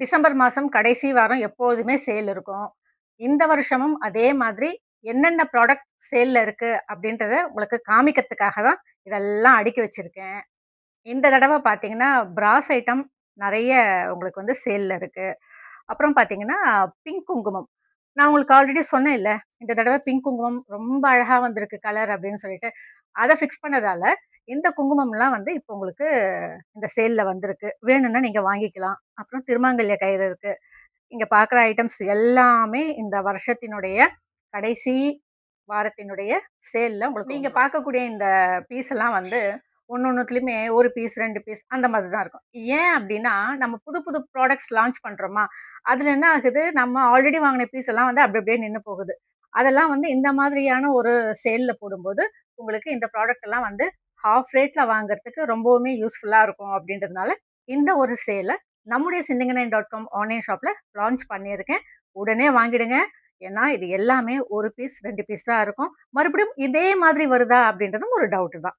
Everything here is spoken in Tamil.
டிசம்பர் மாதம் கடைசி வாரம் எப்போதுமே சேல் இருக்கும். இந்த வருஷமும் அதே மாதிரி என்னென்ன ப்ராடக்ட் சேலில் இருக்குது அப்படின்றத உங்களுக்கு காமிக்கிறதுக்காக தான் இதெல்லாம் அடுக்கி வச்சிருக்கேன். இந்த தடவை பார்த்தீங்கன்னா பிராஸ் ஐட்டம் நிறைய உங்களுக்கு வந்து சேலில் இருக்குது அப்புறம் பார்த்தீங்கன்னா பிங்க் குங்குமம். நான் உங்களுக்கு ஆல்ரெடி சொன்னேன் இல்லை இந்த தடவை பிங்க் குங்குமம் ரொம்ப அழகாக வந்திருக்கு கலர் அப்படின்னு சொல்லிட்டு. அதை ஃபிக்ஸ் பண்ணதால் இந்த குங்குமம்லாம் வந்து இப்போ உங்களுக்கு இந்த சேலில் வந்திருக்கு. வேணும்னா நீங்கள் வாங்கிக்கலாம். அப்புறம் திருமாங்கல்ய கயிறு இருக்கு. இங்கே பார்க்குற ஐட்டம்ஸ் எல்லாமே இந்த வருஷத்தினுடைய கடைசி வாரத்தினுடைய சேலில் உங்களுக்கு நீங்கள் பார்க்கக்கூடிய இந்த பீஸ் எல்லாம் வந்து ஒன்று ஒன்றுத்துலேயுமே ஒரு பீஸ் ரெண்டு பீஸ் அந்த மாதிரி தான் இருக்கும். ஏன் அப்படின்னா நம்ம புது புது ப்ராடக்ட்ஸ் லான்ச் பண்ணுறோமா அதில் என்ன ஆகுது? நம்ம ஆல்ரெடி வாங்கின பீஸ் எல்லாம் வந்து அப்படி அப்படியே நின்று போகுது. அதெல்லாம் வந்து இந்த மாதிரியான ஒரு சேலில் போடும்போது உங்களுக்கு இந்த ப்ராடக்ட் எல்லாம் வந்து ஹாஃப் ரேட்டில் வாங்குறதுக்கு ரொம்பவுமே யூஸ்ஃபுல்லாக இருக்கும் அப்படின்றதுனால இந்த ஒரு சேலை நம்முடைய சிந்திங்கனைன் டாட் காம் ஆன்லைன் ஷாப்பில் லான்ச் பண்ணியிருக்கேன். உடனே வாங்கிடுங்க. ஏன்னா இது எல்லாமே ஒரு பீஸ் ரெண்டு பீஸ் தான் இருக்கும். மறுபடியும் இதே மாதிரி வருதா அப்படின்றதும் ஒரு டவுட்டு தான்.